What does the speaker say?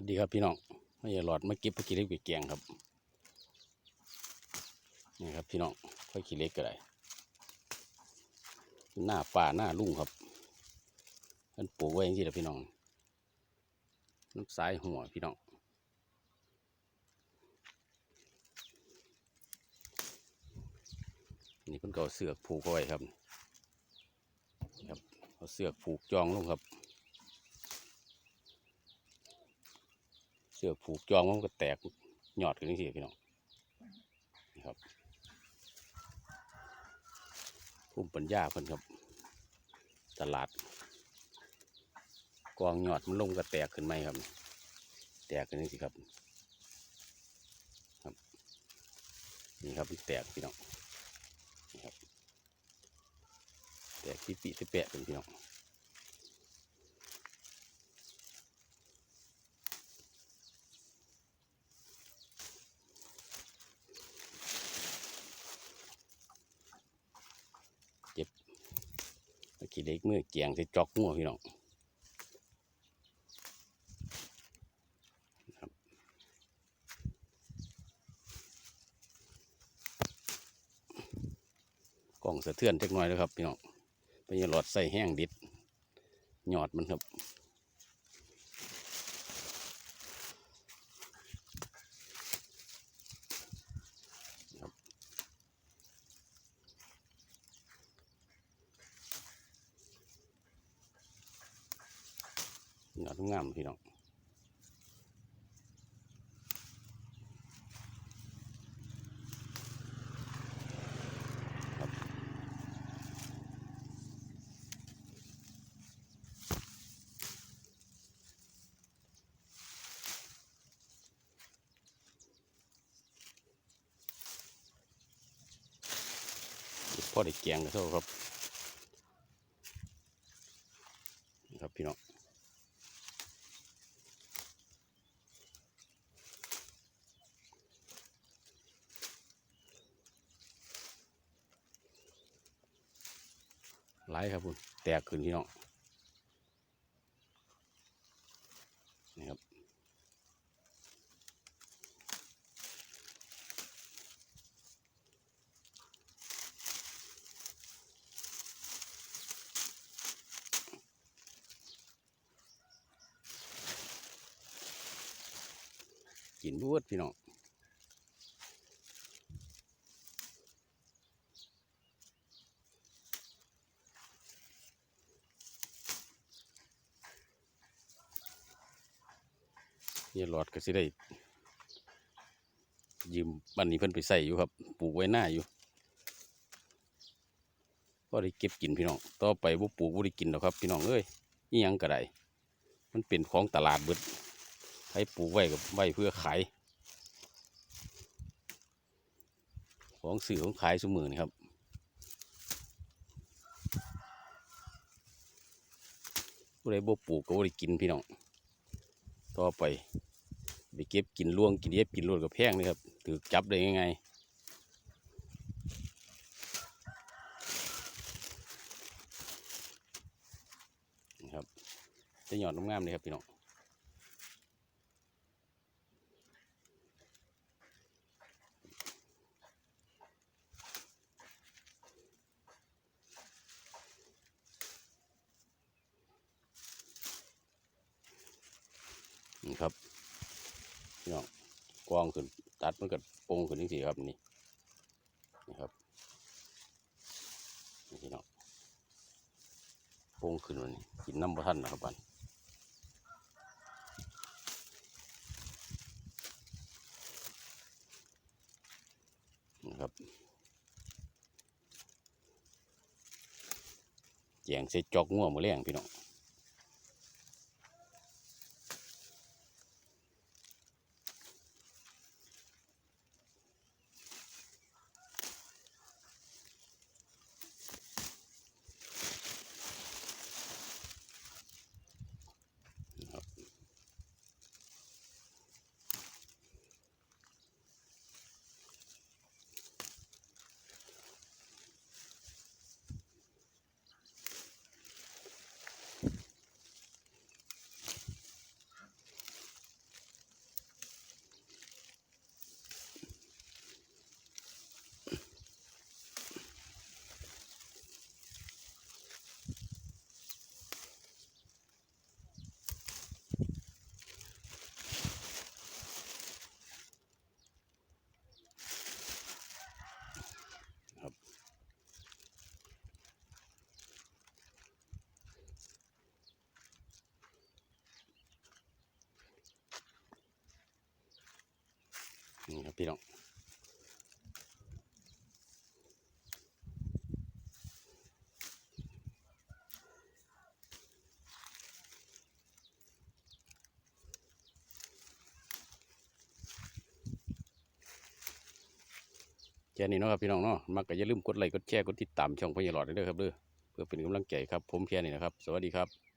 สวัสดีครับพี่น้องไม่อย่าหลอดมาเก็บผักขี้เล็กไปแกงครับนี่ครับพี่น้องผักขี้เล็กก็ได้หน้าป่าหน้าลุ่งครับมันปลูกไว้อย่างที่ละพี่น้องน้ำสายหัวพี่น้องนี่เพิ่นก็เอาเสือกผูกไว้ครับครับเอาเสือกผูกจองลงครับ เสือผูกจองมันก็แตกหยอดขึ้นนี่สิพี่น้องนี่ครับภูมิปัญญาเพิ่นครับ ตลาด กองหยอดมันลงก็แตกขึ้นไหมครับ แตกขึ้นนี่สิครับ ครับ นี่ครับมันแตกพี่น้องนี่ครับแตกที่ปีที่แปะเป็นพี่น้อง ตะกี้เล็กมือเกียงใส่จอกงัวพี่น้องครับกล่องสะเทือนเล็กน้อยแลยครับพี่น้องเป็นหลอดใส่แห้งดิดหยอดมันครับ หยอดงามพี่น้องพอได้แกงก็เท่าครับนี่ครับพี่น้อง ไหลายครับคุณแตกขึ้นพี่น้องนี่ครับกินบวดพี่น้อง นี่หลอดก็สิได้ ยืมบันนี้เพิ่นไปใส่อยู่ครับปลูกไว้หน้าอยู่ก็ได้เก็บกินพี่น้องต่อไปบ่ปลูกบ่ได้กินหรอกครับ พี่น้องเอ้ยนี่ยังก็ได้มันเป็นของตลาดเบิดให้ปลูกไว้กับไว้เพื่อขายของสื่อของขายสมือนี่ครับผู้ใดบ่ปลูกก็บ่ได้กินพี่น้อง ต่อไป ไปเก็บกินล่วงกินเย็บกินรวดกับแพงนี่ครับถือจับได้ยๆนี่ครับจะหยอดงามเลยครับพี่น้องนี่ครับ กวางขึ้นตัดมันก็โปงขึ้นนี่สิครับนี่นี่ครับนี่พี่น้องโปงขึ้นวันนี้กินน้ำบ่ทันนะครับบันนี่ครับแจงใส่จอกง่วงมาแรงพี่น้อง นี่ครับพี่น้องแค่นี้เนาะครับพี่น้องเนาะมักก็อย่าลืมกดไลค์กดแชร์กดติดตามช่องพญาหลอดด้วยเด้อครับเด้อเพื่อเป็นกำลังใจครับผมแค่นี้นะครับ สวัสดีครับ